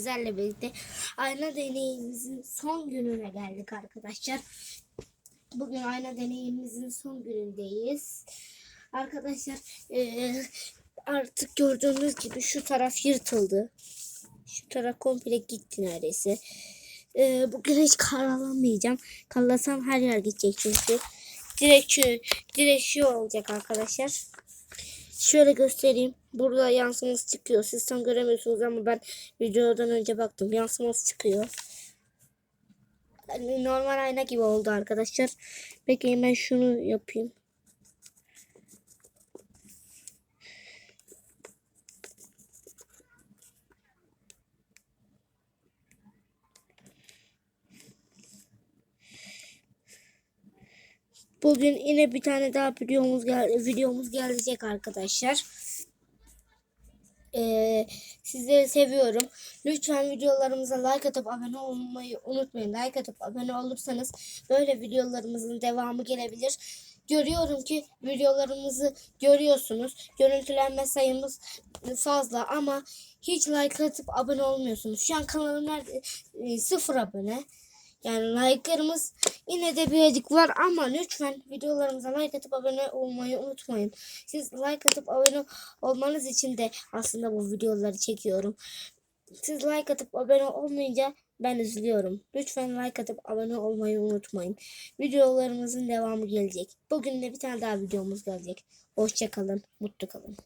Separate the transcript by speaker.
Speaker 1: Sizlerle birlikte ayna deneyimimizin son gününe geldik arkadaşlar. Bugün ayna deneyimimizin son günündeyiz. Arkadaşlar eee, artık gördüğünüz gibi şu taraf yırtıldı. Şu taraf komple gitti neredeyse. Eee, bugün hiç karalamayacağım. Karlasam her yer gidecek çünkü. Direkt direkt şu olacak arkadaşlar. Şöyle göstereyim. Burada yansıması çıkıyor. Siz tam göremiyorsunuz ama ben videodan önce baktım. Yansıması çıkıyor. Yani normal ayna gibi oldu arkadaşlar. Peki ben şunu yapayım. Bugün yine bir tane daha videomuz gel videomuz gelecek arkadaşlar. Ee, sizleri seviyorum. Lütfen videolarımıza like atıp abone olmayı unutmayın. Like atıp abone olursanız böyle videolarımızın devamı gelebilir. Görüyorum ki videolarımızı görüyorsunuz. Görüntülenme sayımız fazla ama hiç like atıp abone olmuyorsunuz. Şu an kanalım nerede? Ee, sıfır abone. Yani like'larımız yine de birazcık var ama lütfen videolarımıza like atıp abone olmayı unutmayın. Siz like atıp abone olmanız için de aslında bu videoları çekiyorum. Siz like atıp abone olmayınca ben üzülüyorum. Lütfen like atıp abone olmayı unutmayın. Videolarımızın devamı gelecek. Bugün de bir tane daha videomuz gelecek. Hoşçakalın, mutlu kalın.